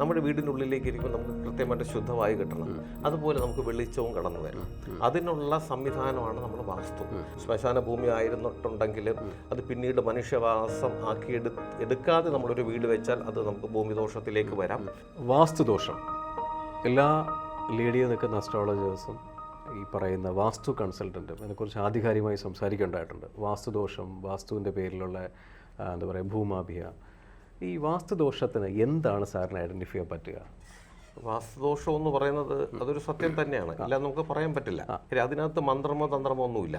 നമ്മുടെ വീടിന്റെ ഉള്ളിലേക്ക് ഇരിക്കുമ്പോൾ നമുക്ക് കൃത്യമായിട്ട് ശുദ്ധമായി കിട്ടണം. അതുപോലെ നമുക്ക് വെളിച്ചവും കടന്നു വരണം. അതിനുള്ള സംവിധാനമാണ് നമ്മുടെ വാസ്തു. ശ്മശാന ഭൂമി ആയിരുന്നിട്ടുണ്ടെങ്കിൽ അത് പിന്നീട് മനുഷ്യവാസം ആക്കി എടു എടുക്കാതെ നമ്മളൊരു വീട് വെച്ചാൽ അത് നമുക്ക് ഭൂമിദോഷത്തിലേക്ക് വരാം. വാസ്തുദോഷം. എല്ലാ ലേഡിയിൽ നിൽക്കുന്ന അസ്ട്രോളജേഴ്സും ഈ പറയുന്ന വാസ്തു കൺസൾട്ടന്റും അതിനെക്കുറിച്ച് ആധികാരികമായി സംസാരിക്കേണ്ടതായിട്ടുണ്ട്. വാസ്തുദോഷം വാസ്തുവിന്റെ പേരിലുള്ള എന്താ പറയുക ഭൂമാഭിയ ഈ വാസ്തുദോഷത്തിന് എന്താണ് സാറിന് ഐഡന്റിഫൈ ചെയ്യാൻ പറ്റുക? വാസ്തുദോഷം എന്ന് പറയുന്നത് അതൊരു സത്യം തന്നെയാണ്. ഇല്ല നമുക്ക് പറയാൻ പറ്റില്ല. അതിനകത്ത് മന്ത്രമോ തന്ത്രമോ ഒന്നുമില്ല.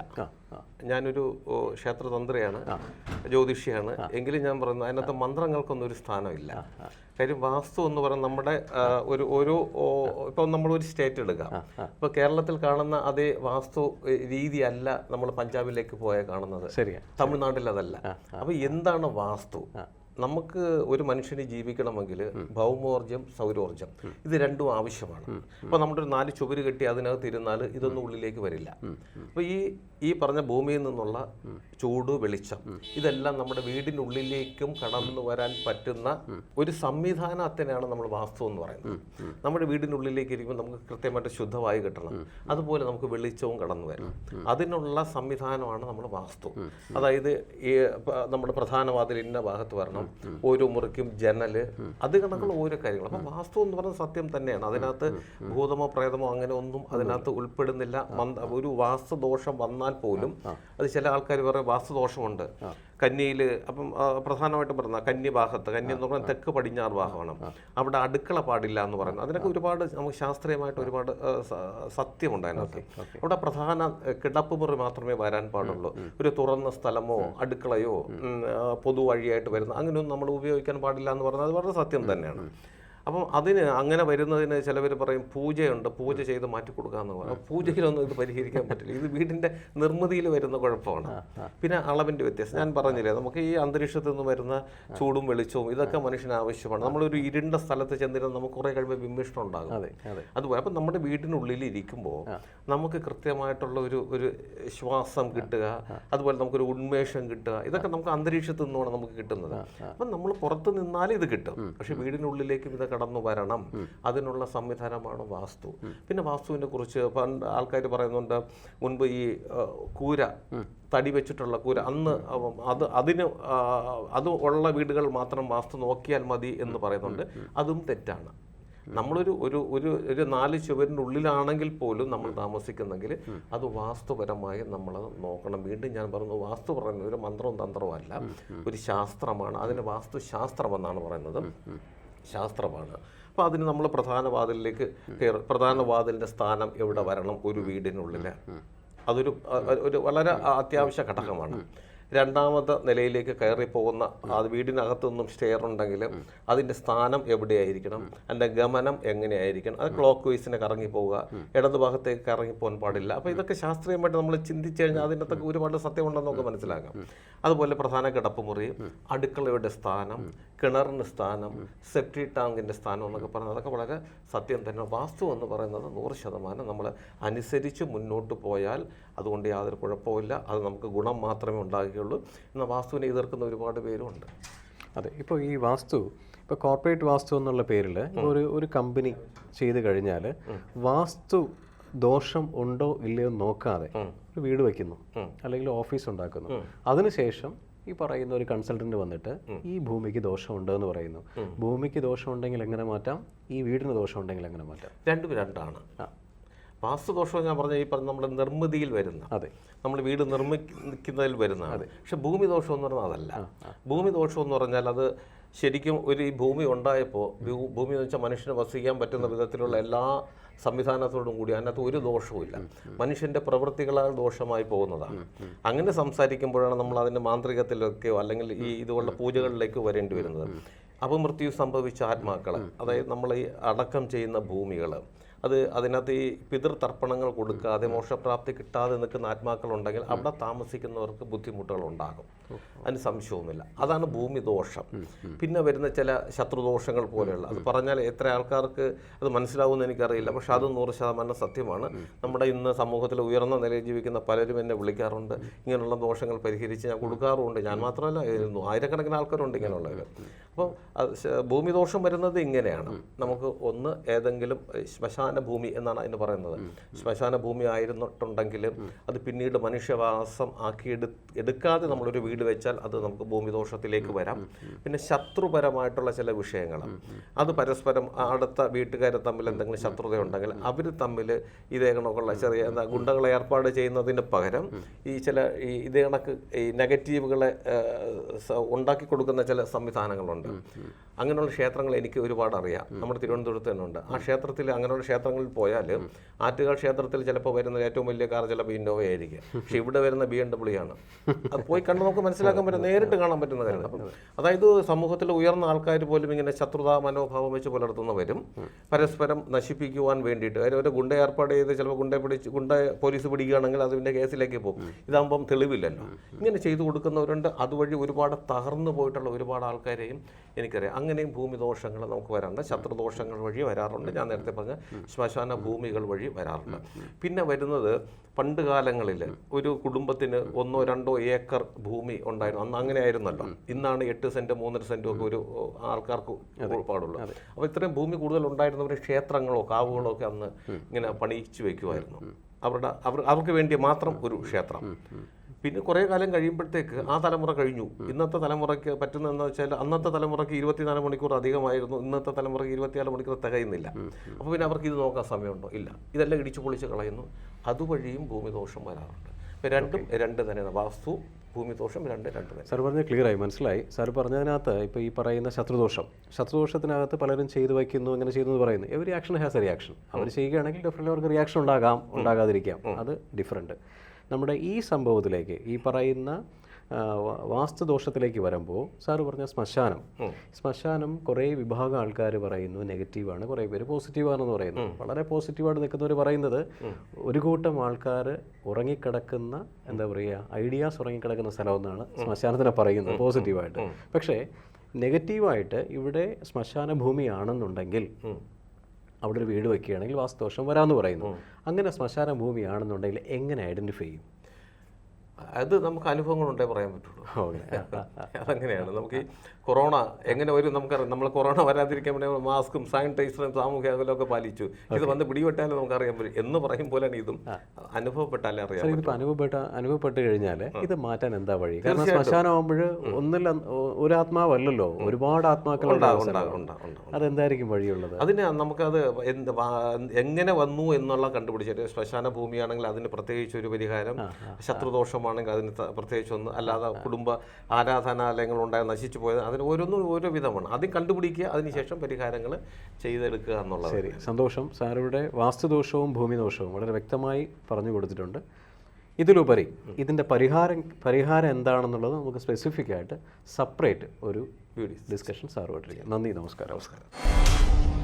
ഞാനൊരു ക്ഷേത്ര ക്ഷേത്രതന്ത്രിയാണ് ജ്യോതിഷിയാണ്. എങ്കിലും ഞാൻ പറയുന്നത് അതിനകത്ത് മന്ത്രങ്ങൾക്കൊന്നും ഒരു സ്ഥാനമില്ല. കാര്യം വാസ്തു എന്ന് പറയുന്നത് നമ്മുടെ ഒരു ഒരു ഓ, ഇപ്പം നമ്മളൊരു സ്റ്റേറ്റ് എടുക്കാം. ഇപ്പൊ കേരളത്തിൽ കാണുന്ന അതേ വാസ്തു രീതി അല്ല നമ്മൾ പഞ്ചാബിലേക്ക് പോയാൽ കാണുന്നത്. തമിഴ്നാട്ടിൽ അതല്ല അപ്പൊ എന്താണ് വാസ്തു? നമുക്ക് ഒരു മനുഷ്യന് ജീവിക്കണമെങ്കിൽ ഭൗമോർജം സൗരോർജം ഇത് രണ്ടും ആവശ്യമാണ്. അപ്പോൾ നമ്മുടെ ഒരു നാല് ചുവര് കെട്ടി അതിനകത്ത് ഇരുന്നാൽ ഇതൊന്നും ഉള്ളിലേക്ക് വരില്ല. അപ്പോൾ ഈ ഈ പറഞ്ഞ ഭൂമിയിൽ നിന്നുള്ള ചൂട് വെളിച്ചം ഇതെല്ലാം നമ്മുടെ വീടിന്റെ ഉള്ളിലേക്കും കടന്നു വരാൻ പറ്റുന്ന ഒരു സംവിധാനത്തിനാണ് നമ്മൾ വാസ്തു എന്ന് പറയുന്നത്. നമ്മുടെ വീടിന്റെ ഉള്ളിലേക്ക് ഇരിക്കുമ്പോൾ നമുക്ക് കൃത്യമായിട്ട് ശുദ്ധമായി കിട്ടണം. അതുപോലെ നമുക്ക് വെളിച്ചവും കടന്നു വരണം അതിനുള്ള സംവിധാനമാണ് നമ്മൾ വാസ്തു. അതായത് ഈ നമ്മുടെ പ്രധാന വാതിൽ ഇന്ന ഭാഗത്ത് വരണം. ഓരോ മുറിക്കും ജനൽ അത് കണക്കുള്ള ഓരോ കാര്യങ്ങൾ അപ്പം വാസ്തു എന്ന് പറഞ്ഞ സത്യം തന്നെയാണ്. അതിനകത്ത് ഭൂതമോ പ്രേതമോ അങ്ങനെ ഒന്നും അതിനകത്ത് ഉൾപ്പെടുന്നില്ല. ഒരു വാസ്തുദോഷം വന്നാൽ പോലും അത് ചില ആൾക്കാർ പറയും വാസ്തുദോഷമുണ്ട്. കന്നിയിൽ അപ്പം പ്രധാനമായിട്ടും പറഞ്ഞ കന്നി ഭാഗത്ത് കന്നി എന്ന് പറഞ്ഞാൽ തെക്ക് പടിഞ്ഞാറ് ഭാഗമാണ് അവിടെ അടുക്കള പാടില്ല എന്ന് പറയുന്നത്. അതിനൊക്കെ ഒരുപാട് നമുക്ക് ശാസ്ത്രീയമായിട്ട് ഒരുപാട് സത്യമുണ്ട് അതിനകത്ത് അവിടെ പ്രധാന കിടപ്പ് മുറി മാത്രമേ വരാൻ പാടുള്ളൂ. ഒരു തുറന്ന സ്ഥലമോ അടുക്കളയോ പൊതുവഴിയായിട്ട് വരുന്ന അങ്ങനെയൊന്നും നമ്മൾ ഉപയോഗിക്കാൻ പാടില്ല എന്ന് പറഞ്ഞാൽ അത് വളരെ സത്യം തന്നെയാണ്. അപ്പം അതിന് അങ്ങനെ വരുന്നതിന് ചിലവർ പറയും പൂജയുണ്ട് പൂജ ചെയ്ത് മാറ്റി കൊടുക്കാമെന്ന് പറയും. പൂജയിലൊന്നും ഇത് പരിഹരിക്കാൻ പറ്റില്ല. ഇത് വീടിന്റെ നിർമ്മിതിയിൽ വരുന്ന കുഴപ്പമാണ്. പിന്നെ അളവിന്റെ വ്യത്യാസം. ഞാൻ പറഞ്ഞില്ലേ നമുക്ക് ഈ അന്തരീക്ഷത്തിൽ നിന്ന് വരുന്ന ചൂടും വെളിച്ചവും ഇതൊക്കെ മനുഷ്യന് ആവശ്യമാണ്. നമ്മളൊരു ഇരുണ്ട സ്ഥലത്ത് ചെന്നിരുന്ന നമുക്ക് കുറേ കഴിയുമ്പോൾ വിമിഷ്ടം ഉണ്ടാകും. അതെ അതെ. അതുപോലെ അപ്പം നമ്മുടെ വീടിനുള്ളിൽ ഇരിക്കുമ്പോൾ നമുക്ക് കൃത്യമായിട്ടുള്ള ഒരു ഒരു ശ്വാസം കിട്ടുക അതുപോലെ നമുക്കൊരു ഉന്മേഷം കിട്ടുക. ഇതൊക്കെ നമുക്ക് അന്തരീക്ഷത്തിൽ നിന്നുമാണ് നമുക്ക് കിട്ടുന്നത്. അപ്പം നമ്മൾ പുറത്ത് നിന്നാലും ഇത് കിട്ടും. പക്ഷേ വീടിനുള്ളിലേക്കും ഇത് കടന്നു വരണം. അതിനുള്ള സംവിധാനമാണ് വാസ്തു. പിന്നെ വാസ്തുവിനെ കുറിച്ച് പണ്ട് ആൾക്കാർ പറയുന്നുണ്ട് മുൻപ് ഈ കൂര തടി വെച്ചിട്ടുള്ള കൂര അന്ന് അത് അതിന് അത് ഉള്ള വീടുകൾ മാത്രം വാസ്തു നോക്കിയാൽ മതി എന്ന് പറയുന്നുണ്ട്. അതും തെറ്റാണ്. നമ്മളൊരു ഒരു ഒരു ഒരു നാല് ചുവരിന്റെ ഉള്ളിലാണെങ്കിൽ പോലും നമ്മൾ താമസിക്കുന്നെങ്കിൽ അത് വാസ്തുപരമായി നമ്മൾ നോക്കണം. വീണ്ടും ഞാൻ പറഞ്ഞു വാസ്തു പറയുന്നത് ഒരു മന്ത്രവും തന്ത്രവും അല്ല ഒരു ശാസ്ത്രമാണ്. അതിന് വാസ്തുശാസ്ത്രം എന്നാണ് പറയുന്നത് ശാസ്ത്രമാണ്. അപ്പോൾ അതിന് നമ്മൾ പ്രധാന വാതിലിലേക്ക് കയറും പ്രധാന വാതിലിന്റെ സ്ഥാനം എവിടെ വരണം ഒരു വീടിനുള്ളിൽ അതൊരു ഒരു വളരെ അത്യാവശ്യ ഘടകമാണ്. രണ്ടാമത്തെ നിലയിലേക്ക് കയറി പോകുന്ന അത് വീടിനകത്തൊന്നും സ്റ്റെയർ ഉണ്ടെങ്കിൽ അതിന്റെ സ്ഥാനം എവിടെയായിരിക്കണം? അതിന്റെ ഗമനം എങ്ങനെയായിരിക്കണം? അത് ക്ലോക്ക് വൈസിനെ കറങ്ങി പോവുക. ഇടതുഭാഗത്തേക്ക് കറങ്ങി പോകാൻ പാടില്ല. അപ്പോൾ ഇതൊക്കെ ശാസ്ത്രീയമായിട്ട് നമ്മൾ ചിന്തിച്ചു കഴിഞ്ഞാൽ അതിന്റെ അകത്തൊക്കെ ഒരുപാട് സത്യമുണ്ടെന്ന് നമുക്ക് മനസ്സിലാക്കാം. അതുപോലെ പ്രധാന കിടപ്പുമുറി അടുക്കളയുടെ സ്ഥാനം കിണറിന്റെ സ്ഥാനം സെപ്റ്റി ടാങ്കിന്റെ സ്ഥാനം എന്നൊക്കെ പറയുന്നത്. അതൊക്കെ വളരെ സത്യം തന്നെ. വാസ്തു എന്ന് പറയുന്നത് നൂറ് ശതമാനം നമ്മൾ അനുസരിച്ച് മുന്നോട്ട് പോയാൽ അതുകൊണ്ട് യാതൊരു കുഴപ്പമില്ല അത് നമുക്ക് ഗുണം മാത്രമേ ഉണ്ടാകുകയുള്ളൂ എന്ന വാസ്തുവിനെ എതിർക്കുന്ന ഒരുപാട് പേരുണ്ട് അതെ. ഇപ്പോൾ ഈ വാസ്തു ഇപ്പോൾ കോർപ്പറേറ്റ് വാസ്തു എന്നുള്ള പേരിൽ ഒരു ഒരു കമ്പനി ചെയ്ത് കഴിഞ്ഞാൽ വാസ്തു ദോഷം ഉണ്ടോ ഇല്ലയോ നോക്കാതെ ഒരു വീട് വയ്ക്കുന്നു അല്ലെങ്കിൽ ഓഫീസ് ഉണ്ടാക്കുന്നു. അതിനുശേഷം ഈ പറയുന്ന ഒരു കൺസൾട്ടന്റ് വന്നിട്ട് ഈ ഭൂമിക്ക് ദോഷമുണ്ട് എന്ന് പറയുന്നു. ഭൂമിക്ക് ദോഷമുണ്ടെങ്കിൽ എങ്ങനെ മാറ്റാം? ഈ വീടിന് ദോഷമുണ്ടെങ്കിൽ എങ്ങനെ മാറ്റാം? രണ്ടും രണ്ടാണ്. വാസ്തുദോഷം ഞാൻ പറഞ്ഞ ഈ പറഞ്ഞ നമ്മുടെ നിർമ്മിതിയിൽ വരുന്ന അതെ. നമ്മൾ വീട് നിർമ്മിക്കുന്നതിൽ വരുന്ന പക്ഷെ ഭൂമി ദോഷം എന്ന് പറഞ്ഞാൽ അതല്ല. ഭൂമി ദോഷം എന്ന് പറഞ്ഞാൽ അത് ശരിക്കും ഒരു ഈ ഭൂമി ഉണ്ടായപ്പോൾ ഭൂമി എന്ന് വെച്ചാൽ മനുഷ്യന് വസിക്കാൻ പറ്റുന്ന വിധത്തിലുള്ള എല്ലാ സംവിധാനത്തോടും കൂടി അതിനകത്ത് ഒരു ദോഷവുമില്ല മനുഷ്യന്റെ പ്രവൃത്തികളാൽ ദോഷമായി പോകുന്നതാണ്. അങ്ങനെ സംസാരിക്കുമ്പോഴാണ് നമ്മൾ അതിന്റെ മാന്ത്രികത്തിലൊക്കെയോ അല്ലെങ്കിൽ ഈ ഇതുപോലുള്ള പൂജകളിലേക്കോ വരേണ്ടി വരുന്നത്. അപമൃത്യു സംഭവിച്ച ആത്മാക്കൾ അതായത് നമ്മൾ ഈ അടക്കം ചെയ്യുന്ന ഭൂമികൾ അത് അതിനകത്ത് ഈ പിതൃതർപ്പണങ്ങൾ കൊടുക്കാതെ മോക്ഷപ്രാപ്തി കിട്ടാതെ നിൽക്കുന്ന ആത്മാക്കളുണ്ടെങ്കിൽ അവിടെ താമസിക്കുന്നവർക്ക് ബുദ്ധിമുട്ടുകൾ ഉണ്ടാകും അതിന് സംശയവുമില്ല അതാണ് ഭൂമി ദോഷം. പിന്നെ വരുന്ന ചില ശത്രുദോഷങ്ങൾ പോലെയുള്ള. അത് പറഞ്ഞാൽ എത്ര ആൾക്കാർക്ക് അത് മനസ്സിലാവുമെന്ന് എനിക്കറിയില്ല. പക്ഷെ അത് നൂറ് ശതമാനം സത്യമാണ്. നമ്മുടെ ഇന്ന് സമൂഹത്തിൽ ഉയർന്ന നിലയിൽ ജീവിക്കുന്ന പലരും എന്നെ വിളിക്കാറുണ്ട്. ഇങ്ങനെയുള്ള ദോഷങ്ങൾ പരിഹരിച്ച് ഞാൻ കൊടുക്കാറുമുണ്ട്. ഞാൻ മാത്രമല്ല ആയിരക്കണക്കിന് ആൾക്കാരുണ്ട് ഇങ്ങനെയുള്ളവർ അപ്പോൾ ഭൂമി ദോഷം വരുന്നത് ഇങ്ങനെയാണ്. നമുക്ക് ഒന്ന് ഏതെങ്കിലും ശ്മശാന ഭൂമി എന്നാണ് അതിന് പറയുന്നത്. ശ്മശാന ഭൂമി ആയിരുന്നിട്ടുണ്ടെങ്കിലും അത് പിന്നീട് മനുഷ്യവാസം ആക്കി എടുക്കാതെ നമ്മളൊരു വീട് വെച്ചാൽ അത് നമുക്ക് ഭൂമിദോഷത്തിലേക്ക് വരാം. പിന്നെ ശത്രുപരമായിട്ടുള്ള ചില വിഷയങ്ങൾ അത് പരസ്പരം അടുത്ത വീട്ടുകാരെ തമ്മിൽ എന്തെങ്കിലും ശത്രുതയുണ്ടെങ്കിൽ അവർ തമ്മിൽ ഇതേ കണക്കുള്ള ചെറിയ എന്താ ഗുണ്ടകളെ ഏർപ്പാട് ചെയ്യുന്നതിന് പകരം ഈ ചില ഈ ഇതേ കണക്ക് ഈ നെഗറ്റീവുകളെ ഉണ്ടാക്കി കൊടുക്കുന്ന ചില സംവിധാനങ്ങളുണ്ട്. അങ്ങനെയുള്ള ക്ഷേത്രങ്ങൾ എനിക്ക് ഒരുപാട് അറിയാം. നമ്മുടെ തിരുവനന്തപുരത്ത് തന്നെ ഉണ്ട് ആ ക്ഷേത്രത്തിൽ അങ്ങനെയുള്ള ക്ഷേത്രങ്ങളിൽ പോയാൽ ആറ്റുകാൽ ക്ഷേത്രത്തിൽ ചിലപ്പോൾ വരുന്ന ഏറ്റവും വലിയ കാർ ചിലപ്പോൾ ഇന്നോവ ആയിരിക്കും പക്ഷെ ഇവിടെ വരുന്ന ബി എം ഡബ്ല്യു ആണ്. അത് പോയി കണ്ടു നമുക്ക് മനസ്സിലാക്കാൻ പറ്റും നേരിട്ട് കാണാൻ പറ്റുന്ന കാര്യം അതായത് സമൂഹത്തിലെ ഉയർന്ന ആൾക്കാർ പോലും ഇങ്ങനെ ശത്രുതാ മനോഭാവം വെച്ച് പുലർത്തുന്നവരും പരസ്പരം നശിപ്പിക്കുവാൻ വേണ്ടിയിട്ട്. കാര്യം ഒരു ഗുണ്ട ഏർപ്പാട് ചെയ്ത് ചിലപ്പോൾ ഗുണ്ട പിടിച്ച് ഗുണ്ട പോലീസ് പിടിക്കുകയാണെങ്കിൽ അതിന്റെ കേസിലേക്ക് പോകും. ഇതാകുമ്പം തെളിവില്ലല്ലോ. ഇങ്ങനെ ചെയ്തു കൊടുക്കുന്നവരുണ്ട്. അതുവഴി ഒരുപാട് തകർന്നു പോയിട്ടുള്ള ഒരുപാട് ആൾക്കാരെയും എനിക്കറിയാം. അങ്ങനെയും ഭൂമി ദോഷങ്ങൾ നമുക്ക് വരാറുണ്ട്. ശത്രുദോഷങ്ങൾ വഴി വരാറുണ്ട്. ഞാൻ നേരത്തെ പറഞ്ഞ ശ്മശാന ഭൂമികൾ വഴി വരാറുണ്ട്. പിന്നെ വരുന്നത് പണ്ട് കാലങ്ങളിൽ ഒരു കുടുംബത്തിന് ഒന്നോ രണ്ടോ ഏക്കർ ഭൂമി ഉണ്ടായിരുന്നു. അന്ന് അങ്ങനെ ആയിരുന്നല്ലോ ഇന്നാണ് എട്ട് സെന്റ് മൂന്നര സെന്റും ഒക്കെ ഒരു ആൾക്കാർക്ക് പാടുള്ളൂ അപ്പോൾ ഇത്രയും ഭൂമി കൂടുതൽ ഉണ്ടായിരുന്നവർ ക്ഷേത്രങ്ങളോ കാവുകളോ ഒക്കെ അന്ന് ഇങ്ങനെ പണിയിച്ചു വെക്കുമായിരുന്നു. അവരുടെ അവർ അവർക്ക് വേണ്ടി മാത്രം ഒരു ക്ഷേത്രം. പിന്നെ കുറേ കാലം കഴിയുമ്പോഴത്തേക്ക് ആ തലമുറ കഴിഞ്ഞു. ഇന്നത്തെ തലമുറയ്ക്ക് പറ്റുന്നതെന്ന് വെച്ചാൽ അന്നത്തെ തലമുറയ്ക്ക് ഇരുപത്തിനാല് മണിക്കൂർ അധികമായിരുന്നു. ഇന്നത്തെ തലമുറയ്ക്ക് ഇരുപത്തിനാല് മണിക്കൂർ തികയുന്നില്ല. അപ്പോൾ പിന്നെ അവർക്ക് ഇത് നോക്കാൻ സമയമുണ്ടോ? ഇല്ല. ഇതെല്ലാം ഇടിച്ചു പൊളിച്ച് കളയുന്നു. അതുവഴിയും ഭൂമിദോഷം വരാറുണ്ട്. രണ്ടും രണ്ട് തന്നെയാണ്. വാസ്തു ഭൂമിദോഷം രണ്ട് രണ്ട് തന്നെ സാർ പറഞ്ഞത് ക്ലിയറായി മനസ്സിലായി. സാർ പറഞ്ഞതിനകത്ത് ഇപ്പോൾ ഈ പറയുന്ന ശത്രുദോഷം. ശത്രുദോഷത്തിനകത്ത് പലരും ചെയ്തു വയ്ക്കുന്നു അങ്ങനെ ചെയ്യുന്നു എന്ന് പറയുന്നു. Every action has a reaction അവർ ചെയ്യുകയാണെങ്കിൽ ഡെഫിനറ്റ്ലി അവർക്ക് റിയാക്ഷൻ ഉണ്ടാകാം ഉണ്ടാകാതിരിക്കാം. അത് ഡിഫറെന്റ് നമ്മുടെ ഈ സംഭവത്തിലേക്ക് ഈ പറയുന്ന വാസ്തുദോഷത്തിലേക്ക് വരുമ്പോൾ സാറ് പറഞ്ഞ ശ്മശാനം. ശ്മശാനം കുറേ വിഭാഗം ആൾക്കാർ പറയുന്നു നെഗറ്റീവാണ് കുറേ പേര് പോസിറ്റീവാണെന്ന് പറയുന്നു. വളരെ പോസിറ്റീവായിട്ട് നിൽക്കുന്നവർ പറയുന്നത് ഒരു കൂട്ടം ആൾക്കാർ ഉറങ്ങിക്കിടക്കുന്ന എന്താ പറയുക ഐഡിയാസ് ഉറങ്ങിക്കിടക്കുന്ന സ്ഥലം എന്നാണ് ശ്മശാനത്തിനെ പറയുന്നത് പോസിറ്റീവായിട്ട്. പക്ഷേ നെഗറ്റീവായിട്ട് ഇവിടെ ശ്മശാന ഭൂമിയാണെന്നുണ്ടെങ്കിൽ അവിടെ ഒരു വീട് വയ്ക്കുകയാണെങ്കിൽ വാസ്തുദോഷം വരാമെന്ന് പറയുന്നു. അങ്ങനെ ശ്മശാന ഭൂമിയാണെന്നുണ്ടെങ്കിൽ എങ്ങനെ ഐഡന്റിഫൈ ചെയ്യും? അത് നമുക്ക് അനുഭവങ്ങളുണ്ടേ പറയാൻ പറ്റുള്ളൂ. അതങ്ങനെയാണ്. നമുക്ക് ഈ കൊറോണ എങ്ങനെ വരും നമുക്കറിയാം. നമ്മൾ കൊറോണ വരാതിരിക്കാൻ വേണ്ടി മാസ്കും സാനിറ്റൈസറും സാമൂഹ്യ അകലമൊക്കെ പാലിച്ചു. ഇത് വന്ന് പിടിപെട്ടാലും നമുക്കറിയാൻ പറ്റും. എന്ന് പറയും പോലെയാണ് ഇതും. അനുഭവപ്പെട്ടാലേ അറിയാം ഇതിപ്പോൾ അനുഭവപ്പെട്ട അനുഭവപ്പെട്ട് കഴിഞ്ഞാൽ ഇത് മാറ്റാൻ എന്താ വഴി? കാരണം ശ്മശാനമാകുമ്പോൾ ഒന്നില്ല ഒരു ആത്മാവല്ലല്ലോ ഒരുപാട് ഉണ്ടാകും അതെന്തായിരിക്കും വഴിയുള്ളത്? അതിന് നമുക്കത് എന്ത് എങ്ങനെ വന്നു എന്നുള്ള കണ്ടുപിടിച്ചിട്ട് ശ്മശാന ഭൂമിയാണെങ്കിൽ അതിന് പ്രത്യേകിച്ച് ഒരു പരിഹാരം ശത്രുദോഷമാണെങ്കിൽ അതിന് പ്രത്യേകിച്ചൊന്നും അല്ലാതെ കുടുംബ ആരാധനാലയങ്ങൾ ഉണ്ടായി നശിച്ചു പോയത് അതിന് ഓരോന്നും ഓരോ വിധമാണ്. ആദ്യം കണ്ടുപിടിക്കുക അതിനുശേഷം പരിഹാരങ്ങൾ ചെയ്തെടുക്കുക എന്നുള്ളത് ശരി. സന്തോഷം. സാറിവിടെ വാസ്തുദോഷവും ഭൂമിദോഷവും വളരെ വ്യക്തമായി പറഞ്ഞു കൊടുത്തിട്ടുണ്ട്. ഇതിലുപരി ഇതിന്റെ പരിഹാരം പരിഹാരം എന്താണെന്നുള്ളത് നമുക്ക് സ്പെസിഫിക് ആയിട്ട് സെപ്പറേറ്റ് ഒരു വീഡിയോ ഡിസ്കഷൻ സാറുമായിട്ടിരിക്കാം നന്ദി. നമസ്കാരം. നമസ്കാരം.